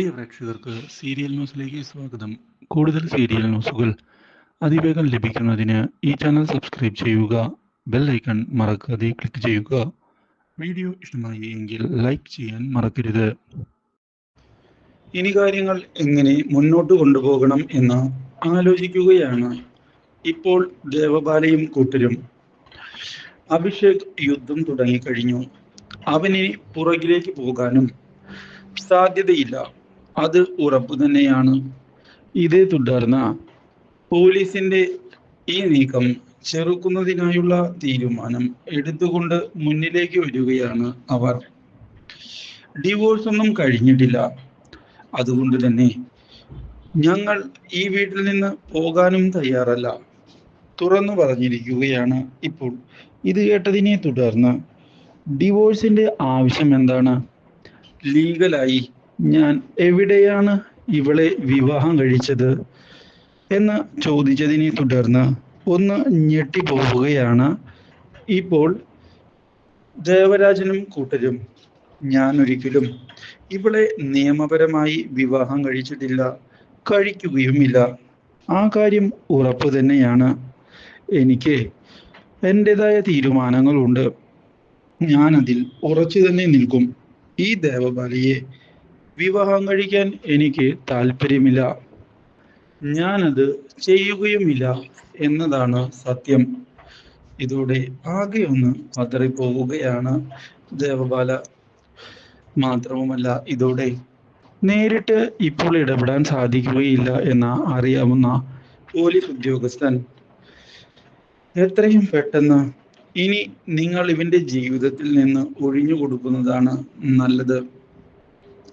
പ്രിയ പ്രേക്ഷകർക്ക് സീരിയൽ ന്യൂസിലേക്ക് സ്വാഗതം. കൂടുതൽ സീരിയൽ ന്യൂസുകൾ അതിവേഗം ലഭിക്കുന്നതിന് ഈ ചാനൽ സബ്സ്ക്രൈബ് ചെയ്യുക ബെൽ ഐക്കൺ മറക്കാതെ ക്ലിക്ക് ചെയ്യുക. വീഡിയോ ഇഷ്ടമായി എങ്കിൽ ലൈക്ക് ചെയ്യാൻ മറക്കരുത്. ഇനി കാര്യങ്ങൾ എങ്ങനെ മുന്നോട്ട് കൊണ്ടുപോകണം എന്ന് ആലോചിക്കുകയാണ് ഇപ്പോൾ ദേവബാലയും കൂട്ടരും. അഭിഷേക് യുദ്ധം തുടങ്ങിക്കഴിഞ്ഞു. അവന് പുറകിലേക്ക് പോകാനും സാധ്യതയില്ല. അത് ഉറപ്പു തന്നെയാണ്. ഇതേ തുടർന്ന് പോലീസിന്റെ ഈ നീക്കം ചെറുക്കുന്നതിനായുള്ള തീരുമാനം എടുത്തുകൊണ്ട് മുന്നിലേക്ക് വരികയാണ് അവർ. ഡിവോഴ്സ് ഒന്നും കഴിഞ്ഞിട്ടില്ല. അതുകൊണ്ട് തന്നെ ഞങ്ങൾ ഈ വീട്ടിൽ നിന്ന് പോകാനും തയ്യാറല്ല. തുറന്നു പറഞ്ഞിരിക്കുകയാണ് ഇപ്പോൾ. ഇത് കേട്ടതിനെ തുടർന്ന് ഡിവോഴ്സിന്റെ ആവശ്യം എന്താണ്? ലീഗലായി ഞാൻ എവിടെയാണ് ഇവളെ വിവാഹം കഴിച്ചത് എന്ന് ചോദിച്ചതിനെ തുടർന്ന് ഒന്ന് ഞെട്ടിപ്പോവുകയാണ്. ഇപ്പോൾ ദേവരാജനും കൂട്ടരും ഞാൻ ഒരിക്കലും ഇവളെ നിയമപരമായി വിവാഹം കഴിച്ചിട്ടില്ല കഴിക്കുകയുമില്ല. ആ കാര്യം ഉറപ്പ് തന്നെയാണ്. എനിക്ക് എന്റെതായ തീരുമാനങ്ങളുണ്ട്. ഞാൻ അതിൽ ഉറച്ചു തന്നെ നിൽക്കും. ഈ ദേവബാലയെ വിവാഹം കഴിക്കാൻ എനിക്ക് താല്പര്യമില്ല. ഞാനത് ചെയ്യുകയുമില്ല എന്നതാണ് സത്യം. ഇതോടെ ആകെ ഒന്ന് പതറിപ്പോവുകയാണ് ദേവബാല. മാത്രവുമല്ല ഇതോടെ നേരിട്ട് ഇപ്പോൾ ഇടപെടാൻ സാധിക്കുകയില്ല എന്ന അറിയാവുന്ന പോലീസ് ഉദ്യോഗസ്ഥൻ. എത്രയും പെട്ടെന്ന് ഇനി നിങ്ങൾ ഇവന്റെ ജീവിതത്തിൽ നിന്ന് ഒഴിഞ്ഞു കൊടുക്കുന്നതാണ് നല്ലത്.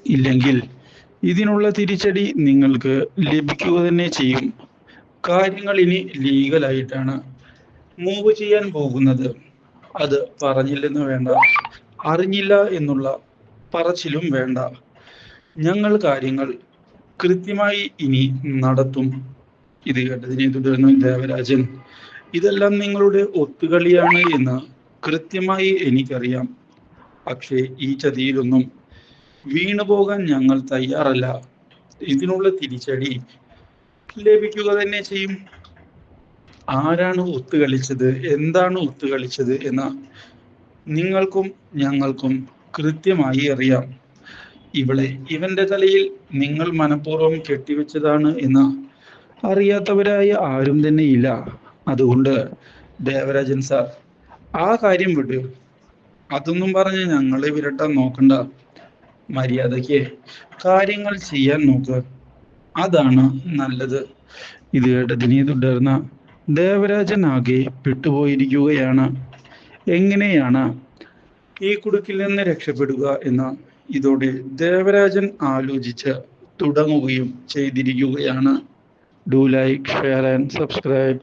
ഇല്ലെങ്കിൽ ഇതിനുള്ള തിരിച്ചടി നിങ്ങൾക്ക് ലഭിക്കുക തന്നെ ചെയ്യും. കാര്യങ്ങൾ ഇനി ലീഗലായിട്ടാണ് മൂവ് ചെയ്യാൻ പോകുന്നത്. അത് പറഞ്ഞില്ലെന്ന് വേണ്ട അറിഞ്ഞില്ല എന്നുള്ള പറച്ചിലും വേണ്ട. ഞങ്ങൾ കാര്യങ്ങൾ കൃത്യമായി ഇനി നടത്തും. ഇത് കേട്ടതിനെ തുടർന്ന് ദേവരാജൻ ഇതെല്ലാം നിങ്ങളുടെ ഒത്തുകളിയാണ് എന്ന് കൃത്യമായി എനിക്കറിയാം. പക്ഷേ ഈ ചതിയിലൊന്നും വീണു പോകാൻ ഞങ്ങൾ തയ്യാറല്ല. ഇതിനുള്ള തിരിച്ചടി ലഭിക്കുക തന്നെ ചെയ്യും. ആരാണ് ഒത്തുകളിച്ചത്? എന്താണ് ഒത്തുകളിച്ചത് എന്ന് നിങ്ങൾക്കും ഞങ്ങൾക്കും കൃത്യമായി അറിയാം. ഇവളെ ഇവന്റെ തലയിൽ നിങ്ങൾ മനഃപൂർവം കെട്ടിവെച്ചതാണ് എന്ന് അറിയാത്തവരായ ആരും തന്നെ ഇല്ല. അതുകൊണ്ട് ദേവരാജൻ സാർ ആ കാര്യം വിട്ടു അതൊന്നും പറഞ്ഞ് ഞങ്ങളെ വിരട്ടാൻ നോക്കണ്ട. മര്യാദയ്ക്ക് കാര്യങ്ങൾ ചെയ്യാൻ നോക്ക്. അതാണ് നല്ലത്. ഇത് കേട്ടതിനെ തുടർന്ന് ദേവരാജൻ ആകെ പെട്ടുപോയിരിക്കുകയാണ്. എങ്ങനെയാണ് ഈ കുടുക്കിൽ നിന്ന് രക്ഷപ്പെടുക എന്ന് ഇതോടെ ദേവരാജൻ ആലോചിച്ച് തുടങ്ങുകയും ചെയ്തിരിക്കുകയാണ്. Do like share and subscribe